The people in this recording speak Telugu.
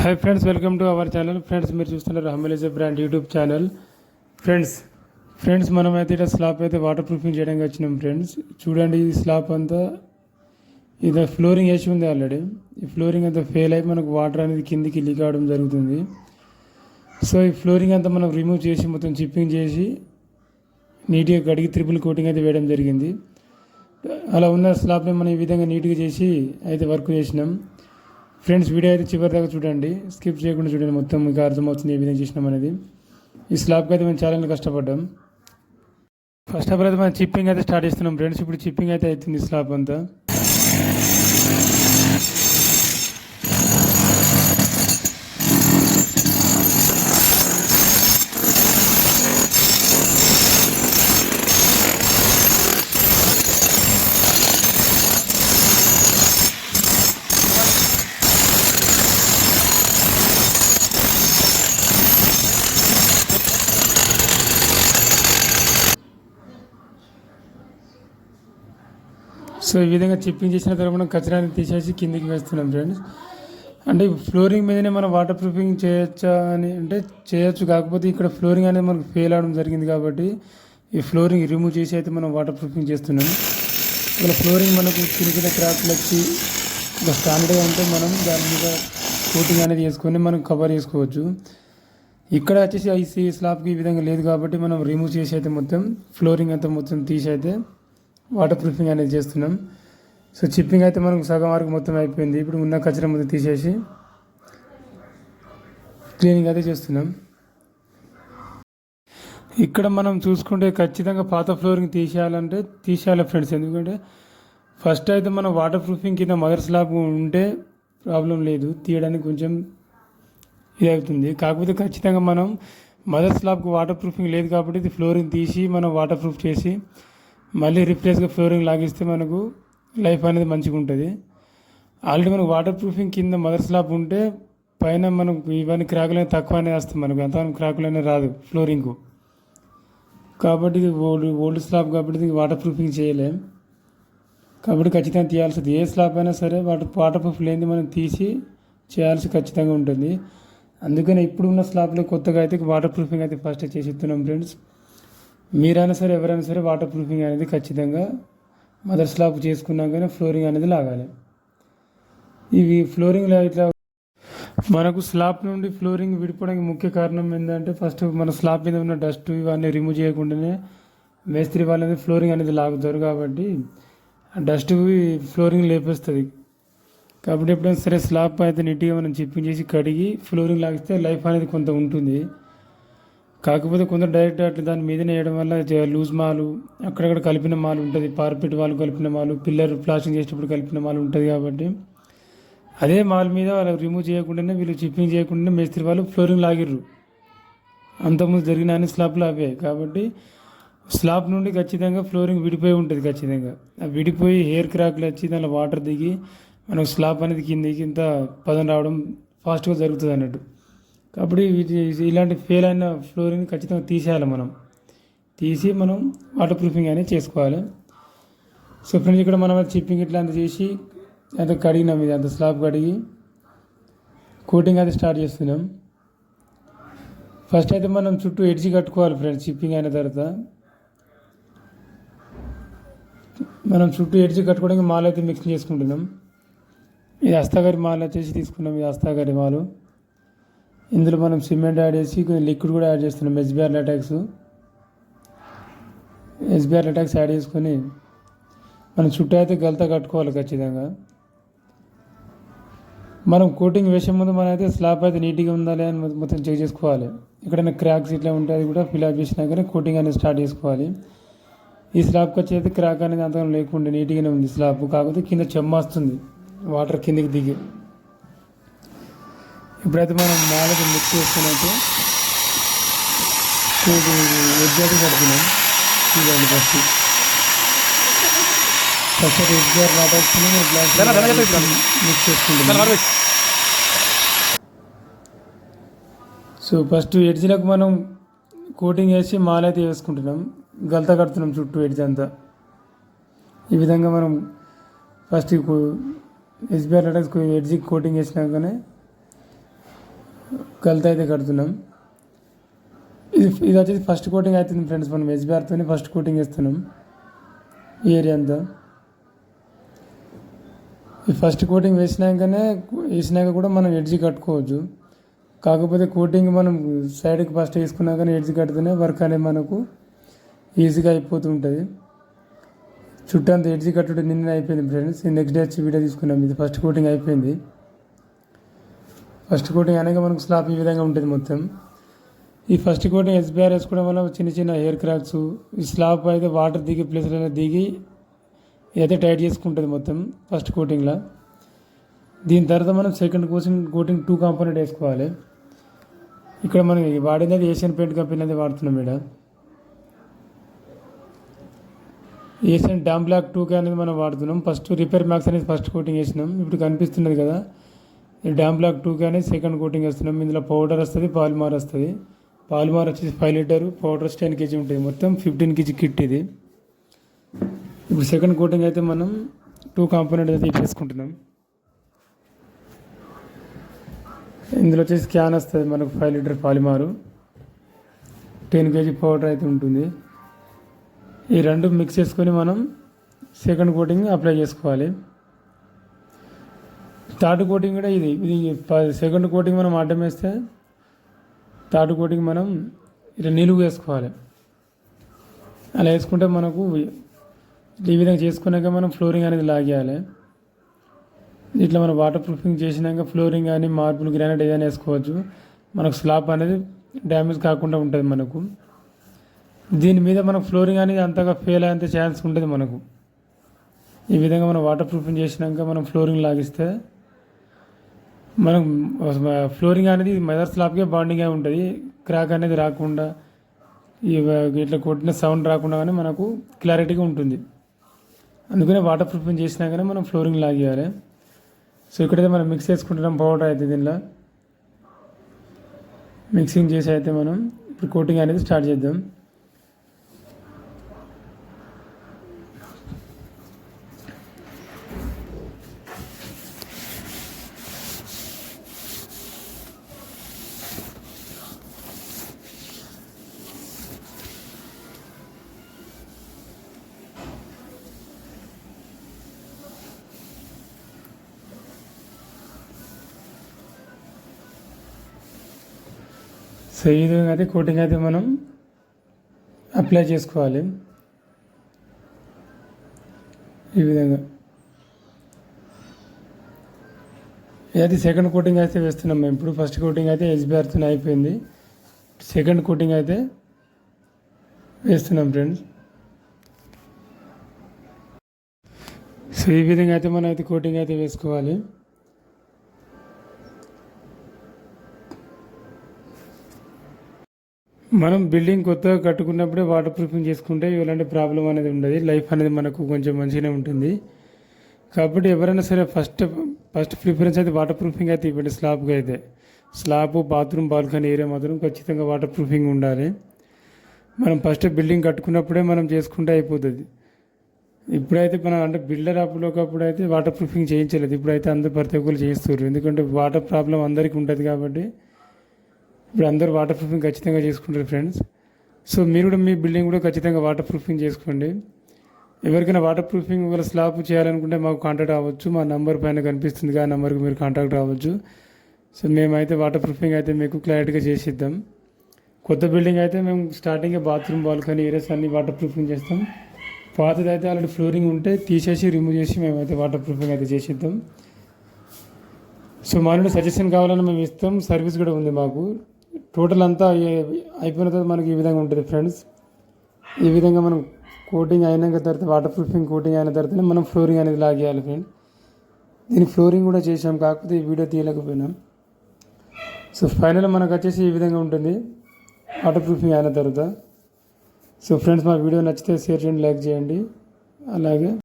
Hi friends welcome to our channel friends మీరు చూస్తున్నారు హమలేజే brand YouTube channel friends friends మనం అయితే ఇక్కడ స్లాబ్ అయితే వాటర్ ప్రూఫింగ్ చేయడానికి వచ్చినాం ఫ్రెండ్స్ చూడండి ఈ స్లాబ్ అంతా. ఇది ఫ్లోరింగ్ వేసి ఉంది ఆల్రెడీ ఈ ఫ్లోరింగ్ అంతా ఫెయిల్ అయి మనకు వాటర్ అనేది కిందికి లీక్ అవడం జరుగుతుంది. సో ఈ ఫ్లోరింగ్ అంతా మనం రిమూవ్ చేసి మొత్తం చిప్పింగ్ చేసి నీట్గా కడిగి త్రిపుల్ కోటింగ్ అయితే వేయడం జరిగింది. అలా ఉన్న స్లాబ్ని మనం ఈ విధంగా నీట్గా చేసి అయితే వర్క్ చేసినాం. ఫ్రెండ్స్ వీడియో అయితే చివరి దాకా చూడండి. స్కిప్ చేయకుండా చూడండి. మొత్తం మీకు అర్థమవుతుంది ఏ విధంగా చేసినాం అనేది. ఈ స్లాబ్కి అయితే మేము చాలా కష్టపడ్డాం. ఫస్ట్ ఆఫ్ ఆల్ అయితే మనం చిప్పింగ్ అయితే స్టార్ట్ చేస్తున్నాం. ఫ్రెండ్స్ ఇప్పుడు చిప్పింగ్ అయితే అవుతుంది స్లాబ్ అంతా. సో ఈ విధంగా చిప్పింగ్ చేసిన తర్వాత మనం కచరాన్ని తీసేసి కిందికి వేస్తున్నాం ఫ్రెండ్స్. అంటే ఫ్లోరింగ్ మీదనే మనం వాటర్ ప్రూఫింగ్ చేయొచ్చా అని అంటే చేయొచ్చు. కాకపోతే ఇక్కడ ఫ్లోరింగ్ అనేది మనకు ఫెయిల్ అవడం జరిగింది కాబట్టి ఈ ఫ్లోరింగ్ రిమూవ్ చేసి అయితే మనం వాటర్ ప్రూఫింగ్ చేస్తున్నాం. ఇక్కడ ఫ్లోరింగ్ మనకు చిన్న చిన్న క్రాక్లు వచ్చి ఒక స్టాండర్డ్గా ఉంటే మనం దాని మీద కోటింగ్ అనేది వేసుకొని మనం కవర్ చేసుకోవచ్చు. ఇక్కడ వచ్చేసి ఐసీ స్లాబ్కి ఈ విధంగా లేదు కాబట్టి మనం రిమూవ్ చేసి అయితే మొత్తం ఫ్లోరింగ్ అంతా మొత్తం తీసి అయితే వాటర్ ప్రూఫింగ్ అనేది చేస్తున్నాం. సో చిప్పింగ్ అయితే మనకు సగం వరకు మొత్తం అయిపోయింది. ఇప్పుడు ఉన్న కచరా మొత్తం తీసేసి క్లీనింగ్ అయితే చేస్తున్నాం. ఇక్కడ మనం చూసుకుంటే ఖచ్చితంగా పాత ఫ్లోరింగ్ తీసేయాలంటే తీసేయాలి ఫ్రెండ్స్. ఎందుకంటే ఫస్ట్ అయితే మనం వాటర్ ప్రూఫింగ్ కింద మదర్ స్లాబ్ ఉంటే ప్రాబ్లం లేదు. తీయడానికి కొంచెం ఇది అవుతుంది. కాకపోతే ఖచ్చితంగా మనం మదర్ స్లాబ్కి వాటర్ ప్రూఫింగ్ లేదు కాబట్టి ఇది ఫ్లోరింగ్ తీసి మనం వాటర్ ప్రూఫ్ చేసి మళ్ళీ రిప్లేస్గా ఫ్లోరింగ్ లాగిస్తే మనకు లైఫ్ అనేది మంచిగా ఉంటుంది. ఆల్రెడీ మనకు వాటర్ ప్రూఫింగ్ కింద మదర్ స్లాబ్ ఉంటే పైన మనకు ఇవన్నీ క్రాకులు తక్కువనే వస్తాయి మనకు. ఎంత క్రాకులు అనేది రాదు ఫ్లోరింగ్కు కాబట్టి ఇది ఓల్డ్ ఓల్డ్ స్లాబ్ కాబట్టి ఇది వాటర్ ప్రూఫింగ్ చేయలేం. కాబట్టి ఖచ్చితంగా తీయాల్సింది. ఏ స్లాబ్ అయినా సరే వాటర్ వాటర్ ప్రూఫ్ లేనిది మనం తీసి చేయాల్సి ఖచ్చితంగా ఉంటుంది. అందుకని ఇప్పుడున్న స్లాబ్లో కొత్తగా అయితే వాటర్ ప్రూఫింగ్ అయితే ఫస్ట్ చేసి ఇస్తున్నాం ఫ్రెండ్స్ మీరైనా సరే ఎవరైనా సరే వాటర్ ప్రూఫింగ్ అనేది ఖచ్చితంగా మదర్ స్లాబ్ చేసుకున్నాకనే ఫ్లోరింగ్ అనేది లాగాలి. ఇవి ఫ్లోరింగ్ ఇట్లా మనకు స్లాబ్ నుండి ఫ్లోరింగ్ విడిపోవడానికి ముఖ్య కారణం ఏంటంటే ఫస్ట్ మన స్లాబ్ మీద ఉన్న డస్ట్ ఇవన్నీ రిమూవ్ చేయకుండానే మేస్త్రి వాళ్ళని ఫ్లోరింగ్ అనేది లాగుతారు కాబట్టి డస్ట్ ఫ్లోరింగ్ లేపేస్తుంది. కాబట్టి ఎప్పుడైనా సరే స్లాబ్ అయితే నీట్గా మనం చిప్పింగ్ చేసి కడిగి ఫ్లోరింగ్ లాగిస్తే లైఫ్ అనేది కొంత ఉంటుంది. కాకపోతే కొందరు డైరెక్ట్ అట్లా దాని మీదనే వేయడం వల్ల లూజ్ మాలు అక్కడక్కడ కలిపిన మాలు ఉంటుంది. పార్పెట్ వాళ్ళు కలిపిన మాలు పిల్లర్ ప్లాస్టింగ్ చేసేటప్పుడు కలిపిన మాలు ఉంటుంది కాబట్టి. అదే మాల్ మీద వాళ్ళకి రిమూవ్ చేయకుండానే వీళ్ళు చిప్పింగ్ చేయకుండానే మేస్త్రి వాళ్ళు ఫ్లోరింగ్ లాగిర్రు. అంతకుముందు జరిగిన అన్ని స్లాబ్లు అవే. కాబట్టి స్లాబ్ నుండి ఖచ్చితంగా ఫ్లోరింగ్ విడిపోయి ఉంటుంది ఖచ్చితంగా. ఆ విడిపోయి హెయిర్ క్రాక్లు వచ్చి దానిలో వాటర్ దిగి మనకు స్లాబ్ అనేది కింద ఇంత పదం రావడం ఫాస్ట్గా జరుగుతుంది అన్నట్టు. కాబట్టి ఇలాంటి ఫెయిల్ అయిన ఫ్లోరింగ్ ఖచ్చితంగా తీసేయాలి మనం. తీసి మనం వాటర్ ప్రూఫింగ్ అనేది చేసుకోవాలి. సో ఫ్రెండ్స్ ఇక్కడ మనం చిప్పింగ్ ఇట్లా అంత చేసి అంత కడిగినాం ఇది అంత స్లాబ్ కడిగి. కోటింగ్ అయితే స్టార్ట్ చేస్తున్నాం. ఫస్ట్ అయితే మనం చుట్టూ ఎడ్జి కట్టుకోవాలి ఫ్రెండ్స్ చిప్పింగ్ అయిన తర్వాత. మనం చుట్టూ ఎడ్జి కట్టుకోవడానికి మాల్ అయితే మిక్స్ చేసుకుంటున్నాం. ఇది అస్తాగారి మాల్ వచ్చేసి తీసుకున్నాం ఇది అస్తాగారి మాలు. ఇందులో మనం సిమెంట్ యాడ్ చేసి కొంచెం లిక్విడ్ కూడా యాడ్ చేస్తున్నాం SBR latex SBR latex add చేసుకొని మనం చుట్టూ అయితే గలత కట్టుకోవాలి ఖచ్చితంగా. మనం కోటింగ్ వేసే ముందు మనం అయితే స్లాబ్ అయితే నీట్గా ఉందా అని మొత్తం చెక్ చేసుకోవాలి. ఎక్కడైనా క్రాక్స్ ఇట్లా ఉంటే అది కూడా ఫిల్అప్ చేసినాకనే కోటింగ్ అనేది స్టార్ట్ చేసుకోవాలి. ఈ స్లాబ్కి వచ్చేది క్రాక్ అనేది అంతగా లేకుండా నీట్గానే ఉంది స్లాబ్. కాకపోతే కింద చెమ్మ వస్తుంది వాటర్ కిందికి దిగి. ఇప్పుడైతే మనం మాలకు మిక్స్ చేసుకున్నట్టు ఎగ్జాక్ట్ కడుతున్నాం చూడండి first first exact water mix చేసుకుంటున్నాం సో ఫస్ట్ ఎడ్జ్లకు మనం కోటింగ్ వేసి మాల అయితే వేసుకుంటున్నాం. గలత కడుతున్నాం చుట్టూ ఎడ్జ్ అంతా. ఈ విధంగా మనం ఫస్ట్ ఎస్బీఆర్ లెటర్స్ ఎడ్జికి కోటింగ్ వేసినాకనే గల్త అయితే కడుతున్నాం. ఇది ఇది వచ్చేసి ఫస్ట్ కోటింగ్ అవుతుంది ఫ్రెండ్స్ మనం ఎస్బీఆర్తోనే ఫస్ట్ కోటింగ్ వేస్తున్నాం ఈ ఏరియా అంతా. ఈ ఫస్ట్ కోటింగ్ వేసినాకనే వేసినాక కూడా మనం ఎడ్జి కట్టుకోవచ్చు. కాకపోతే కోటింగ్ మనం సైడ్కి ఫస్ట్ వేసుకున్నాకనే ఎడ్జి కడితేనే వర్క్ అనేది మనకు ఈజీగా అయిపోతుంటుంది. చుట్టంతా ఎడ్జి కట్టుడు నిన్న అయిపోయింది ఫ్రెండ్స్ నెక్స్ట్ డే వచ్చి వీడియో తీసుకున్నాం. ఇది ఫస్ట్ కోటింగ్ అయిపోయింది. ఫస్ట్ కోటింగ్ అనగా మనకు స్లాబ్ ఈ విధంగా ఉంటుంది మొత్తం. ఈ ఫస్ట్ కోటింగ్ ఎస్బీఆర్ వేసుకోవడం వల్ల చిన్న చిన్న హెయిర్ క్రాక్స్ ఈ స్లాబ్ అయితే వాటర్ దిగే ప్లేస్లలో దిగి ఇదైతే టైట్ చేసుకుంటుంది మొత్తం ఫస్ట్ కోటింగ్లో దీని తర్వాత మనం second coaching coating two component వేసుకోవాలి. ఇక్కడ మనం వాడినది ఏషియన్ పెయింట్ కంపెనీ అనేది వాడుతున్నాం ఇక్కడ Asian damp block two K అనేది మనం వాడుతున్నాం. ఫస్ట్ రిపేర్ మ్యాక్స్ అనేది ఫస్ట్ కోటింగ్ వేసినాం. ఇప్పుడు కనిపిస్తున్నది కదా ఈ డామ్ బ్లాక్ టూ కానీ సెకండ్ కోటింగ్ వేస్తున్నాం ఇందులో పౌడర్ వస్తుంది పాలిమార్ వస్తుంది. పాలిమార్ వచ్చేసి ఫైవ్ లీటర్ పౌడర్ వచ్చి టెన్ కేజీ ఉంటుంది. మొత్తం ఫిఫ్టీన్ కేజీ కిట్ ఇది. ఇప్పుడు సెకండ్ కోటింగ్ అయితే మనం టూ కాంపోనెంట్ అయితే ఇచ్చేసుకుంటున్నాం. ఇందులో వచ్చేసి క్యాన్ వస్తుంది మనకు five litre polymer. Ten KG powder అయితే ఉంటుంది. ఈ రెండు మిక్స్ చేసుకొని మనం సెకండ్ కోటింగ్ అప్లై చేసుకోవాలి. థర్డ్ కోటింగ్ కూడా ఇది. ఇది సెకండ్ కోటింగ్ మనం అడ్డం వేస్తే థర్డ్ కోటింగ్ మనం ఇట్లా నిలువు వేసుకోవాలి. అలా వేసుకుంటే మనకు ఈ విధంగా చేసుకున్నాక మనం ఫ్లోరింగ్ అనేది లాగేయాలి. ఇట్లా మనం వాటర్ ప్రూఫింగ్ చేసినాక ఫ్లోరింగ్ కానీ మార్బుల్ గ్రానైట్ ఏదైనా వేసుకోవచ్చు. మనకు స్లాబ్ అనేది డ్యామేజ్ కాకుండా ఉంటుంది మనకు. దీని మీద మనం ఫ్లోరింగ్ అనేది అంతగా ఫెయిల్ అయ్యేంత ఛాన్స్ ఉంటుంది మనకు. ఈ విధంగా మనం వాటర్ ప్రూఫింగ్ చేసినాక మనం ఫ్లోరింగ్ లాగిస్తే మనం ఫ్లోరింగ్ అనేది మెదర్ స్లాబ్కే బాండింగ్గా ఉంటుంది. క్రాక్ అనేది రాకుండా ఇట్లా కొట్టిన సౌండ్ రాకుండా కానీ మనకు క్లారిటీగా ఉంటుంది. అందుకనే వాటర్ ప్రూఫింగ్ చేసినాకనే మనం ఫ్లోరింగ్ లాగేయాలి. సో ఇక్కడైతే మనం మిక్స్ చేసుకుంటున్నాం పౌడర్ అయితే దీనిలో. మిక్సింగ్ చేసి అయితే మనం ఇప్పుడు కోటింగ్ అనేది స్టార్ట్ చేద్దాం. సో ఈ విధంగా అయితే కోటింగ్ అయితే మనం అప్లై చేసుకోవాలి. ఈ విధంగా. అది సెకండ్ కోటింగ్ అయితే వేస్తున్నాం మేము. ఇప్పుడు ఫస్ట్ కోటింగ్ అయితే ఎస్బీఆర్తో అయిపోయింది. సెకండ్ కోటింగ్ అయితే వేస్తున్నాం ఫ్రెండ్స్. సో ఈ విధంగా అయితే మనం అయితే కోటింగ్ అయితే వేసుకోవాలి. మనం బిల్డింగ్ కొత్తగా కట్టుకున్నప్పుడే వాటర్ ప్రూఫింగ్ చేసుకుంటే ఇలాంటి ప్రాబ్లం అనేది ఉండదు. లైఫ్ అనేది మనకు కొంచెం మంచిగానే ఉంటుంది. కాబట్టి ఎవరైనా సరే ఫస్ట్ ఫస్ట్ ప్రిఫరెన్స్ అయితే వాటర్ ప్రూఫింగ్ అయితే ఇవ్వండి స్లాబ్కి అయితే. స్లాబ్ బాత్రూమ్ బాల్కనీ ఏరియా మాత్రం ఖచ్చితంగా వాటర్ ప్రూఫింగ్ ఉండాలి. మనం ఫస్ట్ బిల్డింగ్ కట్టుకున్నప్పుడే మనం చేసుకుంటే అయిపోతుంది. ఇప్పుడైతే మనం అంటే బిల్డర్ అప్పుడు ఒకప్పుడు అయితే వాటర్ ప్రూఫింగ్ చేయించలేదు. ఇప్పుడైతే అందరు ప్రతి ఒక్కరు చేస్తున్నారు ఎందుకంటే వాటర్ ప్రాబ్లం అందరికీ ఉంటుంది కాబట్టి ఇప్పుడు అందరూ వాటర్ ప్రూఫింగ్ ఖచ్చితంగా చేసుకుంటారు ఫ్రెండ్స్ సో మీరు కూడా మీ బిల్డింగ్ కూడా ఖచ్చితంగా వాటర్ ప్రూఫింగ్ చేసుకోండి. ఎవరికైనా వాటర్ ప్రూఫింగ్ ఒకవేళ స్లాబ్ చేయాలనుకుంటే మాకు కాంటాక్ట్ అవ్వచ్చు. మా నంబర్ పైన కనిపిస్తుంది ఆ నెంబర్కి మీరు కాంటాక్ట్ అవ్వచ్చు సో మేమైతే వాటర్ ప్రూఫింగ్ అయితే మీకు క్లారిటీగా చేసిద్దాం. కొత్త బిల్డింగ్ అయితే మేము స్టార్టింగ్ బాత్రూమ్ బాల్కనీ ఏరియాస్ అన్ని వాటర్ ప్రూఫింగ్ చేస్తాం. పాతది అయితే ఆల్రెడీ ఫ్లోరింగ్ ఉంటే తీసేసి రిమూవ్ చేసి మేమైతే వాటర్ ప్రూఫింగ్ అయితే చేసిద్దాం. సో మా నుండి సజెషన్ కావాలని మేము ఇస్తాం. సర్వీస్ కూడా ఉంది మాకు. టోటల్ అంతా అయిపోయిన తర్వాత మనకి ఈ విధంగా ఉంటుంది ఫ్రెండ్స్. ఈ విధంగా మనం కోటింగ్ అయినాక తర్వాత వాటర్ ప్రూఫింగ్ కోటింగ్ అయిన తర్వాతనే మనం ఫ్లోరింగ్ అనేది లాగేయాలి ఫ్రెండ్. దీని ఫ్లోరింగ్ కూడా చేసాం కాకపోతే ఈ వీడియో తీయలేకపోయినాం. సో ఫైనల్ మనకు వచ్చేసి ఈ విధంగా ఉంటుంది వాటర్ ప్రూఫింగ్ అయిన తర్వాత. సో ఫ్రెండ్స్ మా వీడియో నచ్చితే షేర్ చేయండి లైక్ చేయండి. అలాగే